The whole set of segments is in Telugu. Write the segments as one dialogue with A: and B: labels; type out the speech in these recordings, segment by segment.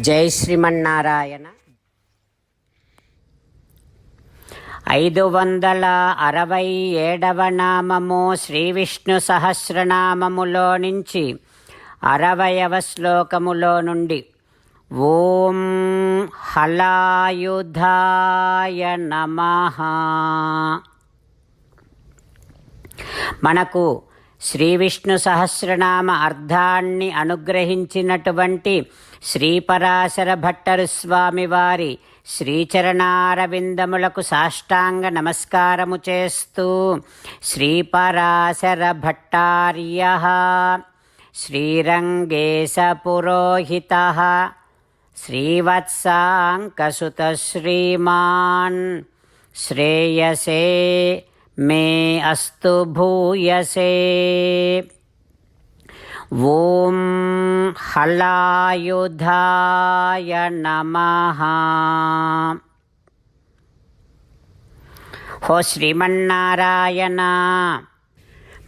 A: జై శ్రీమన్నారాయణ. ఐదు వందల అరవై ఏడవ నామము శ్రీ విష్ణు సహస్రనామములో నుంచి అరవయవ శ్లోకములో నుండి ఓం హలాయుధాయ నమ. మనకు శ్రీ విష్ణు సహస్రనామ అర్థాన్ని అనుగ్రహించినటువంటి శ్రీపరాశర భట్టరు స్వామివారి శ్రీచరణారవిందములకు సాష్టాంగ నమస్కారము చేస్తూ శ్రీపరాశర భట్టార్య శ్రీరంగేశ పురోహిత శ్రీవత్సాంకసుత శ్రీమాన్ శ్రేయసే మే అస్తు భూయసే. ఓం హలాయుధాయ నమః. హో శ్రీమన్నారాయణ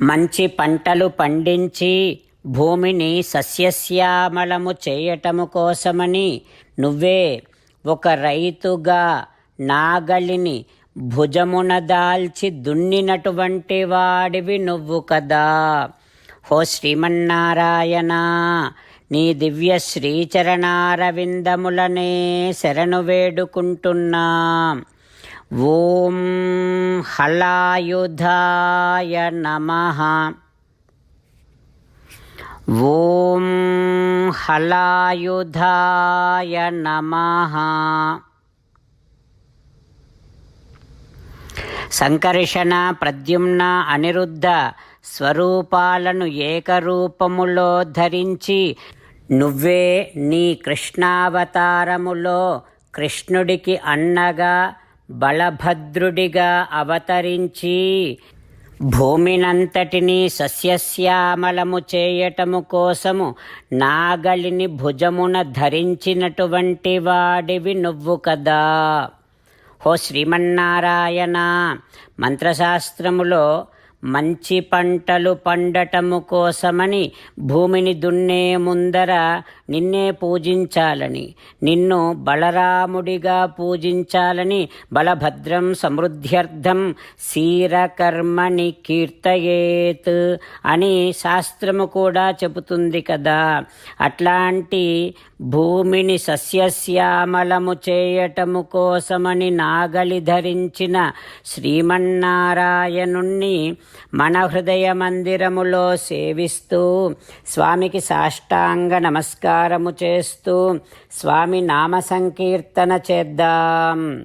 A: మంచి పంటలు పండించి భూమిని సస్యశ్యామలము చేయటము కోసమని నువ్వే ఒక రైతుగా నాగలిని భుజమున దాల్చి దున్నినటువంటి వాడివి నువ్వు కదా. హో శ్రీమన్నారాయణ నీ దివ్య శ్రీచరణారవిందములనే శరణు వేడుకుంటున్నా. ఓం హలాయుధాయ నమః. ఓం హలాయుధాయ నమః. సంకర్షణ ప్రద్యుమ్న అనిరుద్ధ స్వరూపాలను ఏకరూపములో ధరించి నువ్వే నీ కృష్ణావతారములో కృష్ణుడికి అన్నగా బలభద్రుడిగా అవతరించి భూమినంతటిని సస్యశ్యామలము చేయటము కోసము నాగలిని భుజమున ధరించినటువంటి వాడివి నువ్వు కదా. ఓ శ్రీమన్నారాయణ మంత్రశాస్త్రములో మంచి పంటలు పండటము కోసమని భూమిని దున్నే ముందర నిన్నే పూజించాలని నిన్ను బలరాముడిగా పూజించాలని బలభద్రం సమృద్ధ్యర్థం శీరకర్మని కీర్తయేత్ అని శాస్త్రము కూడా చెబుతుంది కదా. అట్లాంటి భూమిని సస్యశ్యామలము చేయటము కోసమని నాగలి ధరించిన శ్రీమన్నారాయణుణ్ణి మన హృదయ మందిరములో సేవిస్తూ స్వామికి సాష్టాంగ నమస్కారము చేస్తూ స్వామి నామ సంకీర్తన చేద్దాం.